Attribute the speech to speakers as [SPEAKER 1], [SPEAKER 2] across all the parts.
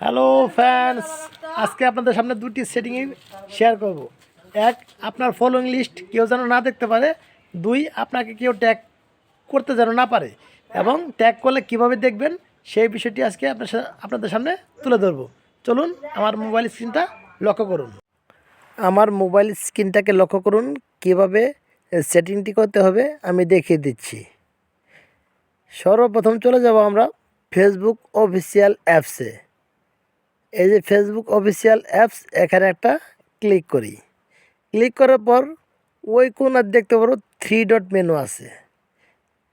[SPEAKER 1] Hello fans আজকে আপনাদের সামনে দুটি সেটিংয়ে শেয়ার করব। এক, আপনার ফলোইং লিস্ট কেউ যেন না দেখতে পারে। দুই, আপনাকে কেউ ট্যাগ করতে যেন না পারে। এবং ট্যাগ করলে কীভাবে দেখবেন, সেই বিষয়টি আজকে আপনার আপনাদের সামনে তুলে ধরবো। চলুন, আমার মোবাইল স্ক্রিনটা লক্ষ্য করুন। আমার মোবাইল স্ক্রিনটাকে লক্ষ্য করুন, কীভাবে সেটিংটি করতে হবে, আমি দেখিয়ে দিচ্ছি। সর্বপ্রথম চলে যাব আমরা ফেসবুক অফিসিয়াল অ্যাপসে এই যে ফেসবুক অফিসিয়াল অ্যাপস এখানে একটা ক্লিক করি। ক্লিক করার পর ওই কোনার দেখতে পারো থ্রি ডট মেনু আছে।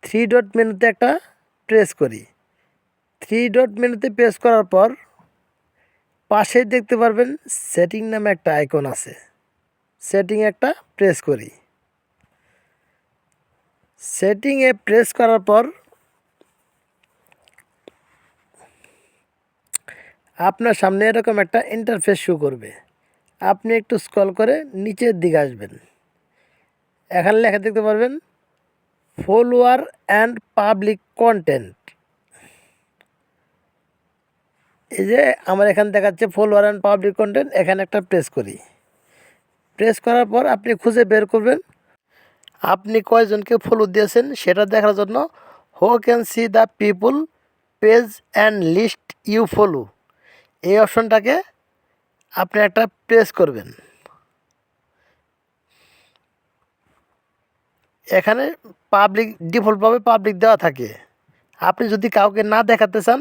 [SPEAKER 1] থ্রি ডট মেনুতে একটা প্রেস করি। থ্রি ডট মেনুতে প্রেস করার পর পাশে দেখতে পারবেন সেটিং নামে একটা আইকন আছে। সেটিং একটা প্রেস করি। সেটিংয়ে প্রেস করার পর আপনার সামনে এরকম একটা ইন্টারফেস শো করবে। আপনি একটু স্ক্রল করে নিচের দিকে আসবেন। এখানে লেখা দেখতে পারবেন ফলোয়ার অ্যান্ড পাবলিক কন্টেন্ট এই যে আমার এখানে দেখাচ্ছে ফলোয়ার অ্যান্ড পাবলিক কন্টেন্ট এখানে একটা প্রেস করি। প্রেস করার পর আপনি খুঁজে বের করবেন। আপনি কয়জনকে ফলো দিয়েছেন সেটা দেখার জন্য who can see the people page and list you follow এই অপশনটাকে আপনি একটা প্রেস করবেন। এখানে পাবলিক ডিফল্টভাবে পাবলিক দেওয়া থাকে। আপনি যদি কাউকে না দেখাতে চান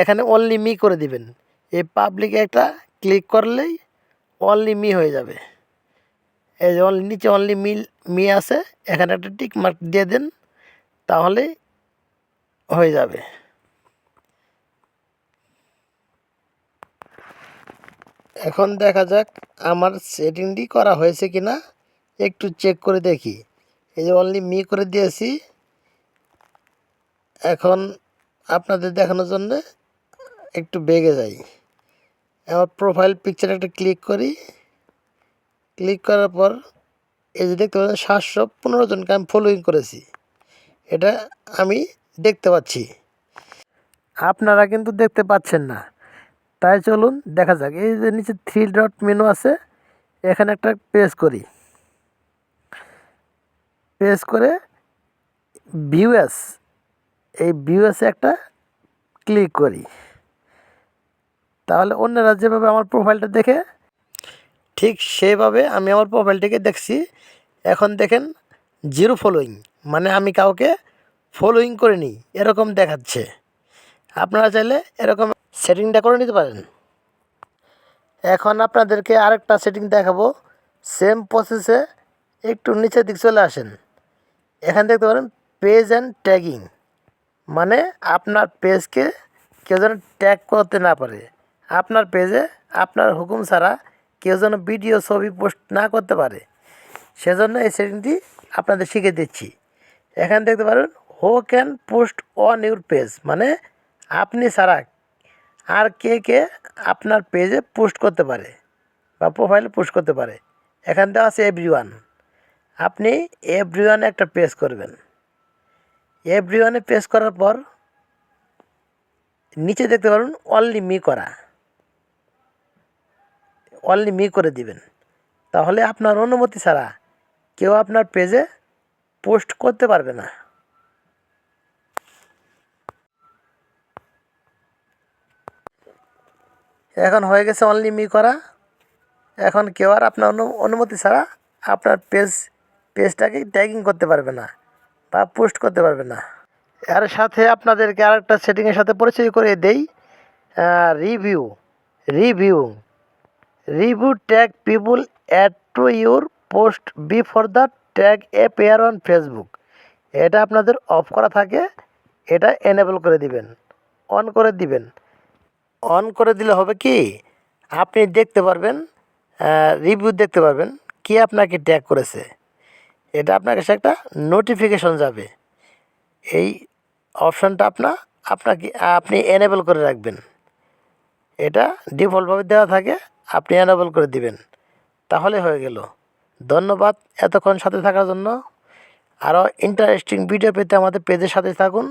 [SPEAKER 1] এখানে অনলি মি করে দিবেন। এই পাবলিক একটা ক্লিক করলেই অনলি মি হয়ে যাবে। এই যে অনলি নিচে অনলি মি মি আছে, এখানে একটা টিক মার্ক দিয়ে দেন, তাহলে হয়ে যাবে। এখন দেখা যাক আমার সেটিংটি করা হয়েছে কি না একটু চেক করে দেখি। এই যে অনলি মি করে দিয়েছি। এখন আপনাদের দেখানোর জন্য একটু বেগে যাই। আমার প্রোফাইল পিকচার একটা ক্লিক করি। ক্লিক করার পর এই যে দেখতে পাচ্ছেন সাতশো পনেরো জনকে আমি ফলোইং করেছি। এটা আমি দেখতে পাচ্ছি। আপনারা কিন্তু দেখতে পাচ্ছেন না। তাই চলুন দেখা যাক। এই যে নিচে থ্রি ডট মেনু আছে, এখানে একটা প্রেস করি। প্রেস করে ভিউএস এই ভিউএসে একটা ক্লিক করি। তাহলে অন্যরা যেভাবে আমার প্রোফাইলটা দেখে, ঠিক সেইভাবে আমি আমার প্রোফাইলটিকে দেখছি। এখন দেখেন জিরো ফলোয়িং মানে আমি কাউকে ফলোয়িং করিনি, এরকম দেখাচ্ছে। আপনারা চাইলে এরকম সেটিংটা করে নিতে পারেন। এখন আপনাদেরকে আরেকটা সেটিং দেখাবো। সেম প্রসেসে একটু নিচের দিক চলে আসেন। এখান দেখতে পারেন পেজ অ্যান্ড ট্যাগিং মানে আপনার পেজকে কেউ যেন ট্যাগ করতে না পারে। আপনার পেজে আপনার হুকুম ছাড়া কেউ যেন ভিডিও ছবি পোস্ট না করতে পারে। সেজন্য এই সেটিংটি আপনাদের শিখে দিচ্ছি। এখানে দেখতে পারেন who can post on your page মানে আপনি ছাড়া আর কে কে আপনার পেজে পোস্ট করতে পারে বা প্রোফাইলে পোস্ট করতে পারে। এখান থেকে আছে এভরি ওয়ান আপনি এভরি ওয়ানে একটা পেজ করবেন। এভরি ওয়ানে প্রেস করার পর নিচে দেখতে পারুন অনলি মি করা। অনলি মি করে দিবেন। তাহলে আপনার অনুমতি ছাড়া কেউ আপনার পেজে পোস্ট করতে পারবে না। এখন হয়ে গেছে অনলি মি করা। এখন কেউ আর আপনার অনু- অনুমতি ছাড়া আপনার পেজ পেজটাকে ট্যাগিং করতে পারবে না বা পোস্ট করতে পারবে না। এর সাথে আপনাদেরকে আরেকটা সেটিংয়ের সাথে পরিচয় করে দেই। Review review review tag people add to your post before the tag appear on Facebook এটা আপনাদের অফ করা থাকে। এটা এনেবল করে দিবেন। অন করে দিবেন। অন করে দিলে হবে কি? আপনি দেখতে পারবেন রিভিউ দেখতে পারবেন কে আপনাকে ট্যাগ করেছে। এটা আপনার কাছে একটা নোটিফিকেশন যাবে। এই অপশানটা আপনার আপনাকে, আপনি এনেবল করে রাখবেন। এটা ডিফল্টভাবে দেওয়া থাকে, আপনি এনেবল করে দিবেন। তাহলে হয়ে গেল। ধন্যবাদ এতক্ষণ সাথে থাকার জন্য। আরও ইন্টারেস্টিং ভিডিও পেতে আমাদের পেজের সাথে থাকুন।